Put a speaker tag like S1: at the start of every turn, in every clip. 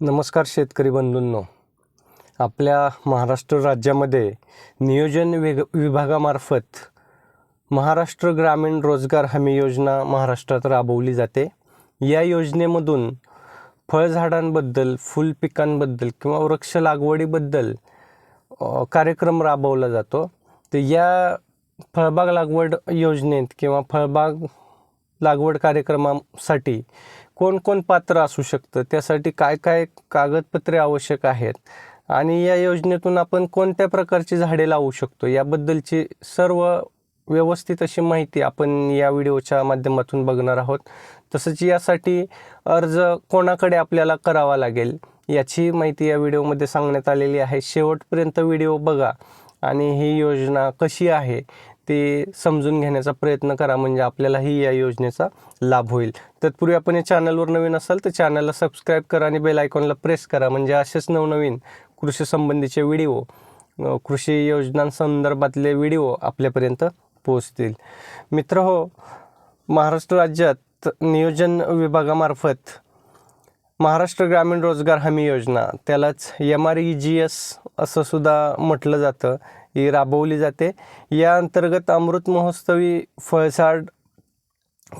S1: नमस्कार शेतकरी बंधूंनो. आपल्या महाराष्ट्र राज्यामध्ये नियोजन विग विभागामार्फत महाराष्ट्र ग्रामीण रोजगार हमी योजना महाराष्ट्रात राबवली जाते. या योजनेमधून फळझाडांबद्दल फुल पिकांबद्दल किंवा वृक्ष लागवडीबद्दल कार्यक्रम राबवला जातो. तर या फळबाग लागवड योजनेत किंवा फळबाग लागवड कार्यक्रमासाठी कोण कोण पात्र असू शकतं? त्यासाठी काय काय कागदपत्रे आवश्यक आहेत? आणि या योजनेतून आपण कोणत्या प्रकारची झाडे लावू शकतो? याबद्दलची सर्व व्यवस्थित अशी माहिती आपण या व्हिडिओच्या माध्यमातून बघणार आहोत. तसंच यासाठी अर्ज कोणाकडे आपल्याला करावा लागेल याची माहिती या व्हिडिओमध्ये सांगण्यात आलेली आहे. शेवटपर्यंत व्हिडिओ बघा आणि ही योजना कशी आहे ते समजून घेण्याचा प्रयत्न करा म्हणजे आपल्यालाही या योजनेचा लाभ होईल. तत्पूर्वी आपण या चॅनलवर नवीन असाल तर चॅनलला सबस्क्राईब करा आणि बेल आयकॉनला प्रेस करा म्हणजे असेच नवनवीन कृषी संबंधीचे व्हिडिओ कृषी योजनांसंदर्भातले व्हिडिओ आपल्यापर्यंत पोहोचतील. मित्र हो महाराष्ट्र राज्यात नियोजन विभागामार्फत महाराष्ट्र ग्रामीण रोजगार हमी योजना त्यालाच M R E G S असं सुद्धा म्हटलं जातं. ही राबवली जाते. या अंतर्गत अमृत महोत्सवी फळसाड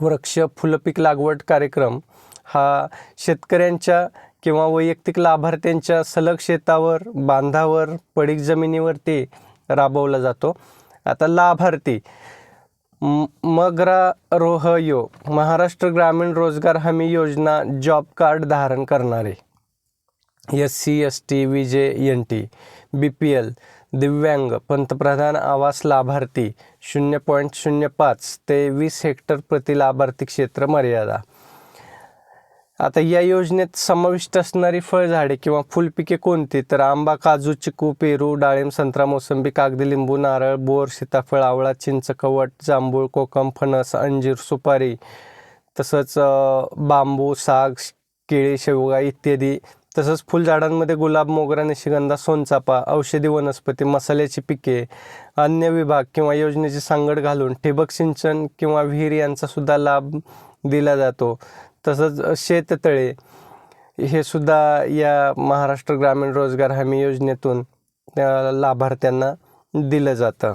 S1: वृक्ष फुलपीक लागवड कार्यक्रम हा शेतकऱ्यांच्या किंवा वैयक्तिक लाभार्थ्यांच्या सलग शेतावर बांधावर पडीक जमिनीवरती राबवला जातो. आता लाभार्थी म- मग्रा रोहयो महाराष्ट्र ग्रामीण रोजगार हमी योजना जॉब कार्ड धारण करणारे. S C S T V J N T B P L दिव्यांग पंतप्रधान आवास लाभार्थी शून्य पॉईंट शून्य पाच ते वीस हेक्टर प्रति लाभार्थी क्षेत्र मर्यादा. आता या योजनेत समाविष्ट असणारी फळझाडे किंवा फुलपिके कोणती? तर आंबा काजू चिकू पेरू डाळिंब संत्रा मोसंबी कागदी लिंबू नारळ बोर सीताफळ आवळा चिंच कवट जांभूळ कोकम फणस अंजीर सुपारी तसंच बांबू साग केळी शेवगा इत्यादी तसंच फुलझाडांमध्ये गुलाब मोगरा निशिगंधा सोनचापा औषधी वनस्पती मसाल्याची पिके अन्य विभाग किंवा योजनेची सांगड घालून ठिबक सिंचन किंवा विहीर यांचासुद्धा लाभ दिला जातो. तसंच शेततळे हे सुद्धा या महाराष्ट्र ग्रामीण रोजगार हमी योजनेतून लाभार्थ्यांना दिलं जातं.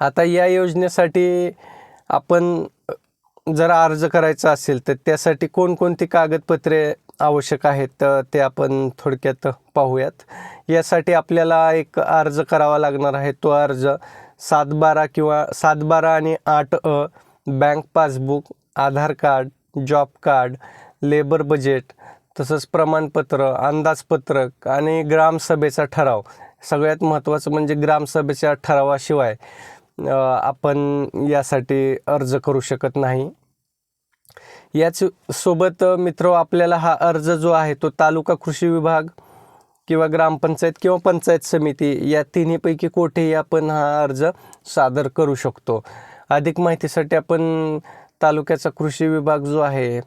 S1: आता या योजनेसाठी आपण जर अर्ज करायचा असेल तर त्यासाठी कोणकोणती कागदपत्रे आवश्यक आहेत ते आपण थोडक्यात पाहूयात. यासाठी आपल्याला एक अर्ज करावा लागणार आहे. तो अर्ज सात बारा किंवा सात बारा आणि आठ अ bank passbook Aadhaar card job card labour budget तसंच प्रमाणपत्र अंदाजपत्रक आणि ग्रामसभेचा ठराव. सगळ्यात महत्त्वाचं म्हणजे ग्रामसभेच्या ठरावाशिवाय आपण यासाठी अर्ज करू शकत नाही. याच सोबत मित्र आपल्याला हा अर्ज जो आहे तो तालुका कृषी विभाग किंवा ग्रामपंचायत किंवा पंचायत समिती या तिन्हीपैकी कोठेही आपण हा अर्ज सादर करू शकतो. अधिक माहितीसाठी आपण तालुक्याचा कृषी विभाग जो आहे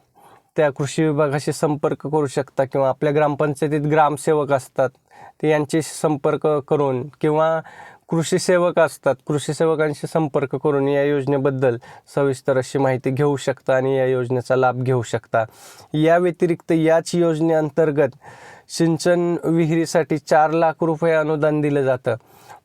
S1: त्या कृषी विभागाशी संपर्क करू शकता किंवा आपल्या ग्रामपंचायतीत ग्रामसेवक असतात ते यांच्याशी संपर्क करून किंवा कृषी सेवक असतात. कृषी सेवकांशी संपर्क करून या योजनेबद्दल सविस्तर अशी माहिती घेऊ शकता आणि या योजनेचा लाभ घेऊ शकता. या व्यतिरिक्त याच योजनेअंतर्गत सिंचन विहिरीसाठी चार लाख रुपये अनुदान दिलं जातं.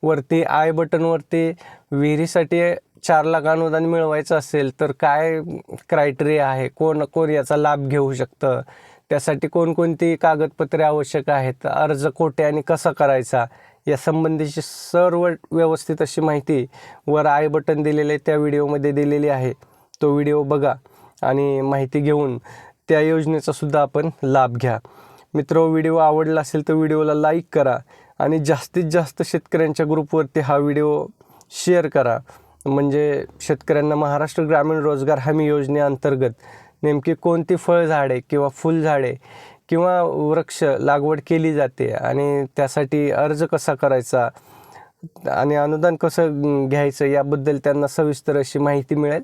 S1: वरती आय बटनवरती विहिरीसाठी चार लाख अनुदान मिळवायचं असेल तर काय क्रायटेरिया आहे? कोण कोण याचा लाभ घेऊ शकतं? त्यासाठी कोणकोणती कागदपत्रे आवश्यक आहेत? अर्ज कोठे आणि कसा करायचा? या संबंधीची सर्व व्यवस्थित अशी माहिती वर आय बटन दिलेले आहे त्या व्हिडिओमध्ये दिलेली आहे. तो व्हिडिओ बघा आणि माहिती घेऊन त्या योजनेचासुद्धा आपण लाभ घ्या. मित्र व्हिडिओ आवडला असेल तर व्हिडिओला लाईक करा आणि जास्तीत जास्त शेतकऱ्यांच्या ग्रुपवरती हा व्हिडिओ शेअर करा. म्हणजे शेतकऱ्यांना महाराष्ट्र ग्रामीण रोजगार हमी योजनेअंतर्गत नेमकी कोणती फळझाडे किंवा फुलझाडे किंवा वृक्ष लागवड केली जाते आणि त्यासाठी अर्ज कसा करायचा आणि अनुदान कसं घ्यायचं याबद्दल त्यांना सविस्तर अशी माहिती मिळेल.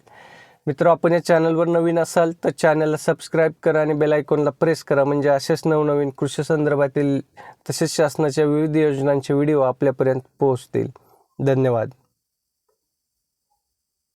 S1: मित्र आपण या चॅनलवर नवीन असाल तर चॅनलला सबस्क्राईब करा आणि बेल आयकॉनला प्रेस करा. म्हणजे असेच नवनवीन कृषी संदर्भातील तसेच शासनाच्या विविध योजनांचे व्हिडिओ आपल्यापर्यंत पोहोचतील. धन्यवाद.